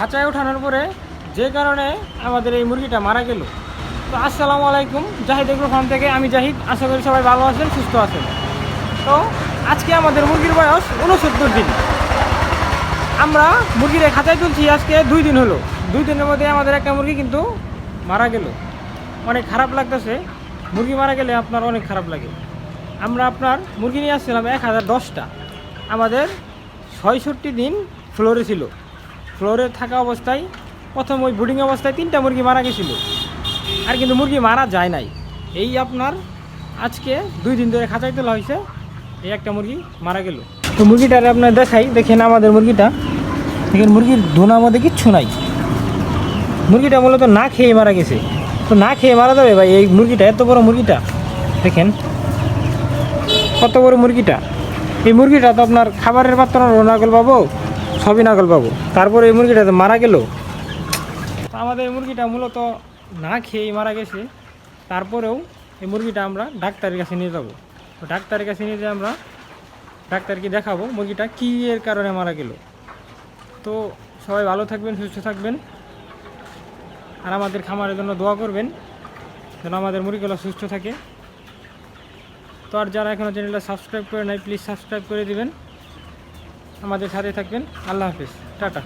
খাঁচায় ওঠানোর পরে যে কারণে আমাদের এই মুরগিটা মারা গেল। তো আসসালামু আলাইকুম, জাহিদ এগ্রো ফার্ম থেকে আমি জাহিদ। আশা করি সবাই ভালো আছেন, সুস্থ আছেন। তো আজকে আমাদের মুরগির বয়স উনসত্তর দিন। আমরা মুরগির খাঁচায় তুলছি, আজকে দুই দিন হলো। দুই দিনের মধ্যে আমাদের একটা মুরগি কিন্তু মারা গেল। অনেক খারাপ লাগতেছে। মুরগি মারা গেলে আপনার অনেক খারাপ লাগে। আমরা আপনার মুরগি নিয়ে আসছিলাম এক হাজার দশটা। আমাদের ছয়ষট্টি দিন ফ্লোরে ছিল। ফ্লোরে থাকা অবস্থায়, প্রথম ওই বুডিং অবস্থায় তিনটা মুরগি মারা গেছিল। আর কিন্তু মুরগি মারা যায় নাই। এই আপনার আজকে দুই দিন ধরে খাঁচাই তোলা হয়েছে, এই একটা মুরগি মারা গেল। তো মুরগিটারে আপনার দেখাই, দেখেন আমাদের মুরগিটা। দেখেন মুরগির ধোনার মধ্যে কিচ্ছু নাই। মুরগিটা মূলত না খেয়ে মারা গেছে। তো না খেয়ে মারা যাবে ভাই, এই মুরগিটা, এত বড় মুরগিটা। দেখেন, কত বড় মুরগিটা। এই মুরগিটা তো আপনার খাবারের পাত্র নাগল পাবো? সবই নাগল পাবো। তারপরে এই মুরগিটা তো মারা গেল? আমাদের এই মুরগিটা মূলত না খেয়েই মারা গেছে। তারপরেও এই মুরগিটা আমরা ডাক্তারের কাছে নিয়ে যাব। ডাক্তারের কাছে নিয়ে যেয়ে আমরা ডাক্তারকে দেখাবো মুরগিটা কী এর কারণে মারা গেল। তো সবাই ভালো থাকবেন, সুস্থ থাকবেন। আর আমাদের খামারের জন্য দোয়া করবেন যেন আমাদের মুরগিগুলো সুস্থ থাকে। তো আর যারা এখনও চ্যানেলটা সাবস্ক্রাইব করে নাই, প্লিজ সাবস্ক্রাইব করে দিবেন। আমাদের সাথে থাকবেন। আল্লাহ হাফিজ। টাটা।